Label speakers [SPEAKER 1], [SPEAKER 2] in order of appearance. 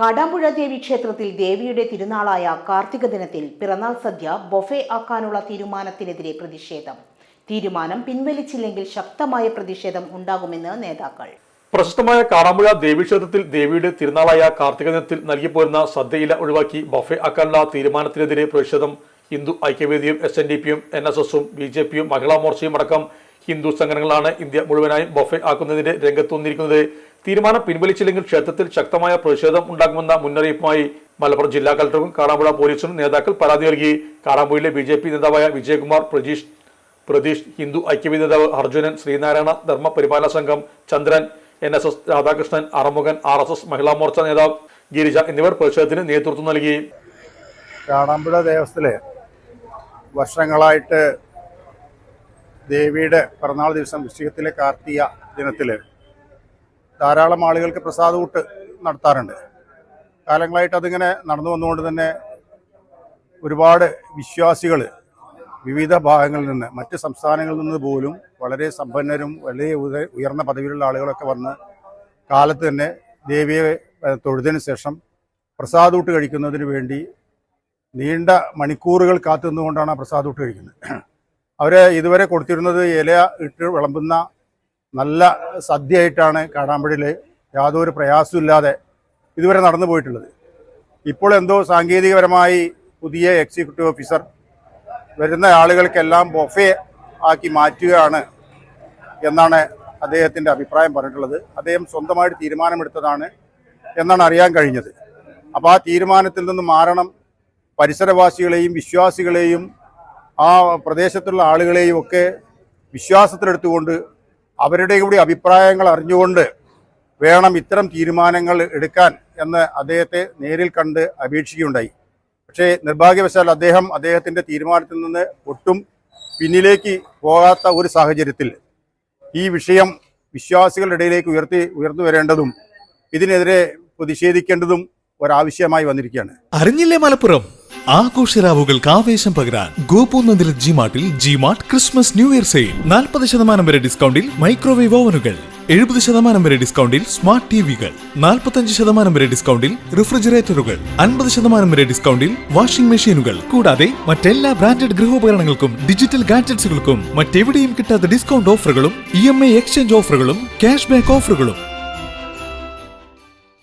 [SPEAKER 1] കാടാമ്പുഴ ദേവി ക്ഷേത്രത്തിൽ ദേവിയുടെ തിരുനാളായ കാർത്തിക ദിനത്തിൽ പിറന്നാൾ സദ്യ ബൊഫെ ആക്കാനുള്ള തീരുമാനത്തിനെതിരെ പ്രതിഷേധം. തീരുമാനം പിൻവലിച്ചില്ലെങ്കിൽ ശക്തമായ പ്രതിഷേധം ഉണ്ടാകുമെന്ന് നേതാക്കൾ.
[SPEAKER 2] പ്രശസ്തമായ കാടാമ്പുഴ ദേവി ക്ഷേത്രത്തിൽ ദേവിയുടെ തിരുനാളായ കാർത്തിക ദിനത്തിൽ നൽകിപ്പോരുന്ന സദ്യയില ഒഴിവാക്കി ബഫെ ആക്കാനുള്ള തീരുമാനത്തിനെതിരെ പ്രതിഷേധം. ഹിന്ദു ഐക്യവേദിയും എസ് എൻ ഡി പിയും എൻ എസ് എസും ബി ജെ പിയും മഹിളാ മോർച്ചയും അടക്കം ഹിന്ദു സംഘടനകളാണ് ഇന്ത്യ മുഴുവനായും ബൊഫെ ആക്കുന്നതിന്റെ രംഗത്ത് വന്നിരിക്കുന്നത്. തീരുമാനം പിൻവലിച്ചില്ലെങ്കിൽ ക്ഷേത്രത്തിൽ ശക്തമായ പ്രതിഷേധം ഉണ്ടാകുമെന്ന മുന്നറിയിപ്പുമായി മലപ്പുറം ജില്ലാ കളക്ടറും കാറാമ്പുഴ പോലീസിനും നേതാക്കൾ പരാതി നൽകി. കാറാമ്പുഴയിലെ ബി ജെ പി നേതാവായ വിജയകുമാർ പ്രജീഷ് പ്രതീഷ് ഹിന്ദു ഐക്യവേദി നേതാവ് Arjunan Sreenarayana Dharma Paripalana Sangham Chandran N S S Radhakrishnan Arumukhan R S S Mahila Morcha നേതാവ് ഗിരിജ എന്നിവർ പ്രതിഷേധത്തിന് നേതൃത്വം നൽകി.
[SPEAKER 3] കാടാമ്പുഴ ദേവസ്ഥത്തിൽ വർഷങ്ങളായിട്ട് ദേവിയുടെ പിറന്നാൾ ദിവസം വൃശ്ചികത്തിലെ കാർത്തിക ദിനത്തിൽ ധാരാളം ആളുകൾക്ക് പ്രസാദൂട്ട് നടത്താറുണ്ട്. കാലങ്ങളായിട്ട് അതിങ്ങനെ നടന്നു വന്നുകൊണ്ട് തന്നെ ഒരുപാട് വിശ്വാസികൾ വിവിധ ഭാഗങ്ങളിൽ നിന്ന് മറ്റ് സംസ്ഥാനങ്ങളിൽ നിന്ന് പോലും വളരെ സമ്പന്നരും വളരെ ഉയർന്ന പദവിയിലുള്ള ആളുകളൊക്കെ വന്ന് കാലത്ത് തന്നെ ദേവിയെ തൊഴുതിന് ശേഷം പ്രസാദൂട്ട് കഴിക്കുന്നതിന് വേണ്ടി നീണ്ട മണിക്കൂറുകൾ കാത്തു നിന്നുകൊണ്ടാണ് ആ പ്രസാദൂട്ട് കഴിക്കുന്നത്. അവരെ ഇതുവരെ കൊടുത്തിരുന്നത് ഇല ഇട്ട് വിളമ്പുന്ന നല്ല സദ്യയായിട്ടാണ് കാടാമ്പടിയിൽ യാതൊരു പ്രയാസമില്ലാതെ ഇതുവരെ നടന്നു പോയിട്ടുള്ളത്. ഇപ്പോൾ എന്തോ സാങ്കേതികപരമായി പുതിയ എക്സിക്യൂട്ടീവ് ഓഫീസർ വരുന്ന ആളുകൾക്കെല്ലാം ബൊഫെ ആക്കി മാറ്റുകയാണ് എന്നാണ് അദ്ദേഹത്തിന്റെ അഭിപ്രായം പറഞ്ഞിട്ടുള്ളത്. അദ്ദേഹം സ്വന്തമായിട്ട് തീരുമാനമെടുത്തതാണ് എന്നാണ് അറിയാൻ കഴിഞ്ഞത്. അപ്പോൾ ആ തീരുമാനത്തിൽ നിന്ന് മാറണം. പരിസരവാസികളെയും വിശ്വാസികളെയും ആ പ്രദേശത്തുള്ള ആളുകളെയും ഒക്കെ വിശ്വാസത്തിലെടുത്തുകൊണ്ട് അവരുടെ കൂടി അഭിപ്രായങ്ങൾ അറിഞ്ഞുകൊണ്ട് വേണം ഇത്തരം തീരുമാനങ്ങൾ എടുക്കാൻ എന്ന് അദ്ദേഹത്തെ നേരിൽ കണ്ട് അപേക്ഷിക്കുകയുണ്ടായി. പക്ഷേ നിർഭാഗ്യവശാൽ അദ്ദേഹം അദ്ദേഹത്തിന്റെ തീരുമാനത്തിൽ നിന്ന് ഒട്ടും പിന്നിലേക്ക് പോകാത്ത ഒരു സാഹചര്യത്തിൽ ഈ വിഷയം വിശ്വാസികളുടെ ഇടയിലേക്ക് ഉയർത്തി ഉയർന്നു വരേണ്ടതും ഇതിനെതിരെ പ്രതിഷേധിക്കേണ്ടതും ഒരാവശ്യമായി വന്നിരിക്കുകയാണ്.
[SPEAKER 4] അറിഞ്ഞില്ലേ മലപ്പുറം? ആഘോഷരാവുകൾക്ക് ആവേശം പകരാൻ ഗോപൂന്നതിൽ G മാർട്ടിൽ G mart Christmas new year sale നാൽപ്പത് ശതമാനം വരെ ഡിസ്കൗണ്ടിൽ മൈക്രോവേവ് ഓവനുകൾ. എഴുപത് ശതമാനം വരെ ഡിസ്കൗണ്ടിൽ സ്മാർട്ട് ടിവികൾ. നാൽപ്പത്തഞ്ച് ശതമാനം വരെ ഡിസ്കൗണ്ടിൽ റിഫ്രിജറേറ്ററുകൾ. അൻപത് ശതമാനം വരെ ഡിസ്കൗണ്ടിൽ വാഷിംഗ് മെഷീനുകൾ കൂടാതെ മറ്റെല്ലാ ബ്രാൻഡഡ് ഗൃഹോപകരണങ്ങൾക്കും ഡിജിറ്റൽ ഗാഡ്ജറ്റ്സുകൾക്കും മറ്റെവിടെയും കിട്ടാത്ത ഡിസ്കൗണ്ട് ഓഫറുകളും ഇ എക്സ്ചേഞ്ച് ഓഫറുകളും ക്യാഷ് ബാക്ക് ഓഫറുകളും